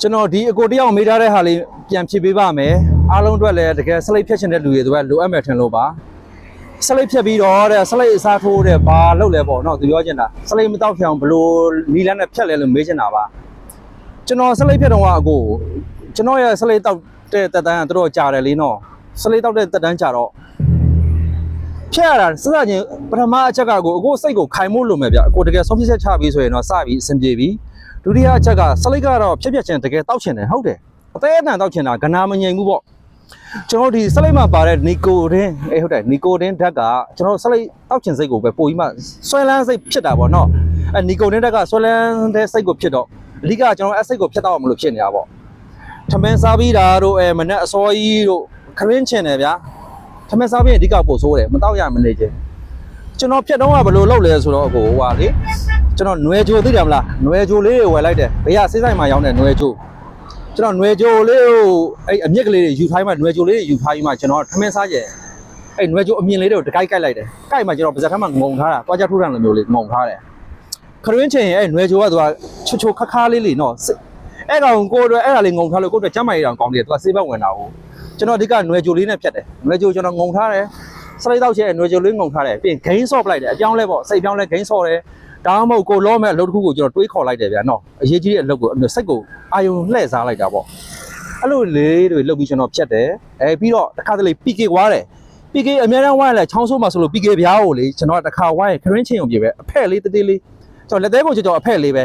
ကျွန်တော်ဒီအကိုတယောက်မေးထားတဲ့ဟာလေးပြန်ဖြေပေးပါမယ်အားလုံးအတွက်လည်းတကယ်စလိတ်ဖြတ်ချင်တဲ့လူတွေတို့ကလိုအပ်မယ်ထင်လို့ပါစလိတ်ဖြတ်ပြီးတော့တဲ့စလိတ်အစားထိုးတဲ့ဘာလုပ်လဲပေါ့နော်သူပြောချင်တာစလိတ်မတော့ဖြောင်ဘလို့နီလန်းနဲ့ဖြတ်လဲလို့မေးချင်တာပါကျွန်တော်စလိတ်ဖြတ်တော့ကအကိုကျွန်တော်ရဲ့စလိတ်တောက်တဲ့တက်တန်းကတော်တော်ကြာတယ်လေနော်စလိတ်တောက်တဲ့တက်တန်းကြာတော့ ဖြတ်ရတာစစချင်းပထမအချက်ကကိုအကိုစိတ်ကိုခိုင်မို့လို့မယ်ဗျအကိုတကယ်ဆုံးဖြတ်ချက်ချပြီးဆိုရင်တော့စပြီးအဆင်ပြေပြီဒုတိယအချက်ကစလိတ်ကတော့ဖြက်ဖြက်ချင်းတကယ်တောက်ချင်တယ်ဟုတ်တယ်အသေးအတန်တောက်ချင်တာကနာမငြိမ်ဘူးပေါ့ကျွန်တော်ဒီစလိတ်မှာပါတဲ့နီကိုတင်အေးဟုတ်တယ်နီကိုတင်ဓာတ်ကကျွန်တော်စလိတ်တောက်ချင်စိတ်ကိုပဲပိုပြီးမှဆွဲလန်းစိတ်ဖြစ်တာပေါ့နော်အဲနီကိုတင်ဓာတ်ကဆွဲလန်းတဲ့စိတ်ကိုဖြစ်တော့အဓိကကျွန်တော်အဲစိတ်ကိုဖြတ်တော့မလို့ဖြစ်နေတာပေါ့ထမင်းစားပြီးတာတို့အဲမနဲ့အစောကြီးတို့ခရင်းချင်တယ်ဗျာ ထမင်းစားပြီးရင်အဓိကပို့ဆိုးတယ်မတောက်ရမနေချင်းကျွန်တော်ဖြတ်တော့ကဘယ်လိုလုပ်လဲဆိုတော့ကိုဟိုဟာလေ ကျွန်တော်ຫນွယ်ဂျိုသိတယ်မလားຫນွယ်ဂျိုလေးတွေဝယ်လိုက်တယ်ဘေးကစေးဆိုင်မှာရောင်းတဲ့ຫນွယ်ဂျိုကျွန်တော်ຫນွယ်ဂျိုလေးကိုအဲ့အမြက်ကလေးတွေယူထားပြီးမှຫນွယ်ဂျိုလေးတွေယူထားပြီးမှကျွန်တော်ထမင်းစားကြတယ်အဲ့ຫນွယ်ဂျိုအမြင်လေးတွေကိုတကိုက်ကိုက်လိုက်တယ်ကိုက်မှကျွန်တော်ပါဇက်ထမ်းမှာငုံထားတာတွားကြထိုးတာလိုမျိုးလေးငုံထားတယ်ခရင်းချင်ရဲ့အဲ့ຫນွယ်ဂျိုကသူကချွတ်ချွတ်ခါခါလေးလေးနော်စစ်အဲ့ကောင်ကိုယ်တို့အဲ့ဒါလေးငုံထားလို့ကိုယ်တို့ကျမ်းမာရေးတောင်ကောင်းတယ်သူကစေးဘက်ဝင်တာကို ကျွန်တော်အဓိကຫນွယ်ဂျိုလေးနဲ့ဖြတ်တယ်ຫນွယ်ဂျိုကျွန်တော်ငုံထားတယ်စလိုက်တော့ချဲຫນွယ်ဂျိုလေးငုံထားတယ်ပြီးရင်ဂိမ်းဆော့ပလိုက်တယ်အပြောင်းလဲပေါ့စိတ်ပြောင်းလဲဂိမ်းဆော့တယ် ဒါမှမဟုတ်ကိုလောမဲ့အလုပ်တစ်ခုကိုကျွန်တော်တွေးခေါ်လိုက်တယ်ဗျာနော်အရေးကြီးတဲ့အလုပ်ကိုစိတ်ကိုအာယုံလှည့်စားလိုက်တာပေါ့အဲ့လိုလေးတွေလုပ်ပြီးကျွန်တော်ဖြတ်တယ်အဲပြီးတော့တစ်ခါတလေ PK ဝါတယ် PK အများအားဝိုင်းလဲချောင်းဆိုးမှာဆိုလို့ PK ဗျားကိုလေကျွန်တော်တစ်ခါဝိုင်းခရင်းချင်းုံပြေပဲအဖက်လေးတတေးလေးကျွန်တော်လက်သေးကိုကျွန်တော်အဖက်လေးပဲ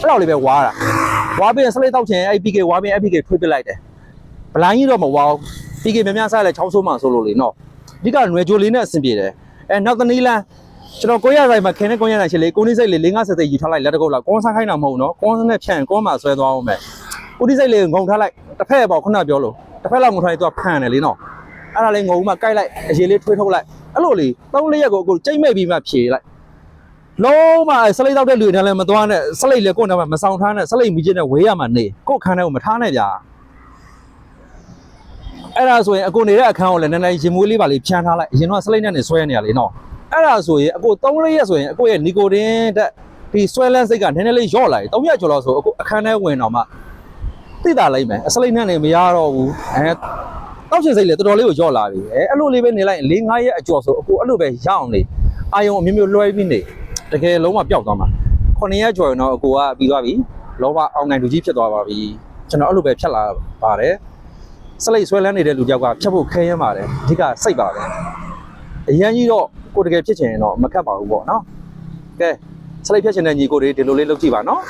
အဲ့လောက်လေးပဲဝါတာဝါပြီးရင်စလိတ်တောက်ချင်အဲ့ PK ဝါပြီးအဲ့ PK ထွေးပစ်လိုက်တယ် ဘလိုင်းကြီးတော့မဝါဘူး PK များများစားလဲချောင်းဆိုးမှာဆိုလို့လေနော်အဓိကຫນွယ်ဂျိုလေးနဲ့အဆင်ပြေတယ်အဲနောက်တနည်းလမ်းကျွန်တော်ကိုရဆိုင်မှာခင်းနဲ့ကိုရဆိုင်ရှိလေကိုနိစိတ်လေ50စိတ်ယူထားလိုက်လက်တကုတ်လောက်ကွန်စားခိုင်းတာမဟုတ်နော်ကွန်စနဲ့ဖြန့်ကွန်မှာဆွဲသွားအောင်မယ်ကိုနိစိတ်လေငုံထားလိုက်တစ်ဖက်ပေါ့ခုနပြောလို့တစ်ဖက်လောက်ငုံထားရင်သူကဖန်တယ်လေနော်အဲ့ဒါလေးငုံမှကိုက်လိုက်အရေးလေးထွေးထုတ်လိုက်အဲ့လိုလေသုံးလေးရက်ကိုအခုကြိတ်မဲ့ပြီးမှဖြေလိုက်လုံးမဆလိတ်တောက်တဲ့လူတွေလည်းမသွားနဲ့ဆလိတ်လေကိုယ်နဲ့မဆောင်ထားနဲ့ဆလိတ်မီးချင်းနဲ့ဝေးရမှာနေကိုယ်ခန်းထဲကိုမထားနဲ့ဗျာ အဲ့ဒါဆိုရင်အကိုနေတဲ့အခန်းကိုလည်းနည်းနည်းရင်မွေးလေးပါလေးဖြန်းထားလိုက်အရင်တော့ဆလိတ်နဲ့နေဆွဲနေရလေနော်အဲ့ဒါဆိုရင်အကို3ရက်ဆိုရင်အကိုရဲ့နီကိုတင်တက်ဒီဆွဲလန်းစိတ်ကနည်းနည်းလေးညော့လာတယ်3ရက်ကျော်လောက်ဆိုအကိုအခန်းထဲဝင်တော့မှသိတာလိုက်မယ်အစလိတ်နဲ့နေမရတော့ဘူးအဲတောက်ချင်စိတ်လေတော်တော်လေးကိုညော့လာပြီအဲအဲ့လိုလေးပဲနေလိုက်4 5ရက်အကျော်ဆိုအကိုအဲ့လိုပဲရအောင်နေအာယုံအမျိုးမျိုးလွှဲပြီးနေတကယ်လုံးဝပျောက်သွားမှာ9ရက်ကျော်ရင်တော့အကိုကပြီးသွားပြီလောဘအောင်နိုင်လူကြီးဖြစ်သွားပါပြီကျွန်တော်အဲ့လိုပဲဖြတ်လာပါတယ် စလိတ်ဆွဲလန်းနေတဲ့လူကြောက်ကဖြတ်ဖို့ခဲရမ်းပါတယ်အဓိကစိတ်ပါပဲအရန်ကြီးတော့ကိုတကယ်ဖြစ်ချင်ရင်တော့မကတ်ပါဘူးပေါ့နော်ကဲစလိုက်ဖြစ်ချင်တဲ့ညီကိုတွေဒီလိုလေးလုပ်ကြည့်ပါနော်